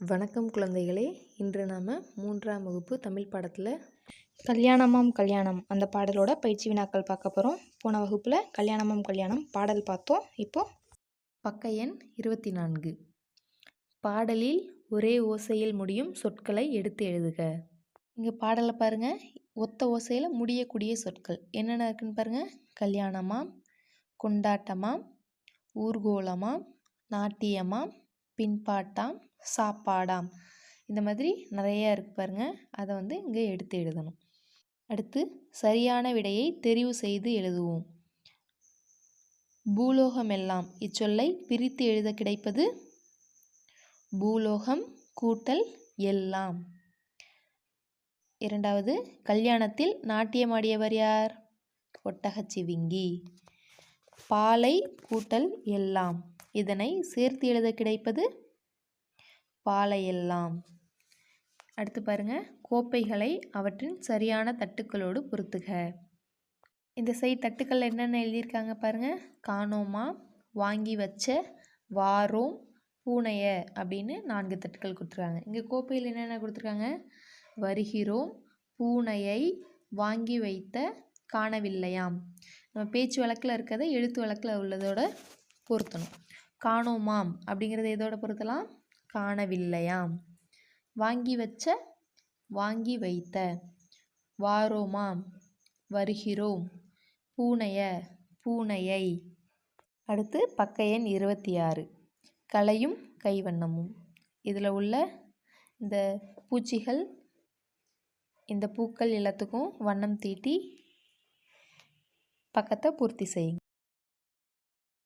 வணக்கம் குழந்தைகளே. இன்று நாம் மூன்றாம் வகுப்பு தமிழ் பாடத்தில் கல்யாணமாம் கல்யாணம் அந்த பாடலோட பயிற்சி வினாக்கள் பார்க்க போகிறோம் போன வகுப்பில் கல்யாணமாம் கல்யாணம் பாடல் பார்த்தோம். இப்போது பக்க எண் இருபத்தி நான்கு. பாடலில் ஒரே ஓசையில் முடியும் சொற்களை எடுத்து எழுதுக. இங்கே பாடலை பாருங்கள் ஒத்த ஓசையில் முடியக்கூடிய சொற்கள். என்னென்ன இருக்குன்னு பாருங்கள் கல்யாணமாம் கொண்டாட்டமாம் ஊர்கோலமாம் நாட்டியமாம் பின்பாட்டாம் சாப்பாடாம். இந்த மாதிரி நிறையா இருக்கு பாருங்கள் அதை வந்து இங்கே எடுத்து எழுதணும். அடுத்து சரியான விடையை தெரிவு செய்து எழுதுவோம். பூலோகமெல்லாம் இச்சொல்லை பிரித்து எழுத கிடைப்பது? பூலோகம் கூட்டல் எல்லாம். இரண்டாவது கல்யாணத்தில் நாட்டியமாடியவர் யார்? ஒட்டகச்சிவிங்கி பாலை கூட்டல் எல்லாம். இதனை சேர்த்து எழுத கிடைப்பது? பாலையெல்லாம். அடுத்து பாருங்க. கோப்பைகளை அவற்றின் சரியான தட்டுக்களோடு பொருத்துக. இந்த சை தட்டுக்களில் என்னென்ன எழுதியிருக்காங்க பாருங்கள் காணோமா வாங்கி வச்ச வாரோம் பூனைய அப்படின்னு நான்கு தட்டுக்கள் கொடுத்துருக்காங்க. இங்கே கோப்பையில் என்னென்ன கொடுத்துருக்காங்க? வருகிறோம் பூனையை வாங்கி வைத்த காணவில்லையாம். நம்ம பேச்சு வழக்கில் இருக்கிறத எழுத்து வழக்கில் உள்ளதோட பொருத்தணும். காணோமாம் அப்படிங்கிறத எதோட பொருத்தலாம்? காணவில்லையாம். வாங்கி வச்ச வாங்கி வைத்த. வாரோமாம் வருகிறோம். பூனைய பூனையை. அடுத்து பக்க எண் இருபத்தி ஆறு கலையும் கைவண்ணமும். இதில் உள்ள இந்த பூச்சிகள் இந்த பூக்கள் எல்லாத்துக்கும் வண்ணம் தீட்டி பக்கத்தை பூர்த்தி செய்யுங்க.